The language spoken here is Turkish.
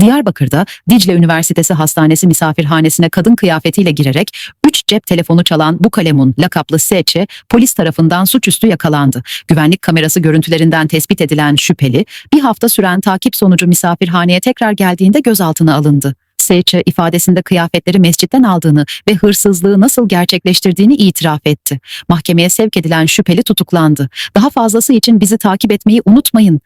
Diyarbakır'da Dicle Üniversitesi Hastanesi misafirhanesine kadın kıyafetiyle girerek 3 cep telefonu çalan bu kalemun lakaplı S.Ç. polis tarafından suçüstü yakalandı. Güvenlik kamerası görüntülerinden tespit edilen şüpheli bir hafta süren takip sonucu misafirhaneye tekrar geldiğinde gözaltına alındı. S.Ç. ifadesinde kıyafetleri mescitten aldığını ve hırsızlığı nasıl gerçekleştirdiğini itiraf etti. Mahkemeye sevk edilen şüpheli tutuklandı. Daha fazlası için bizi takip etmeyi unutmayın.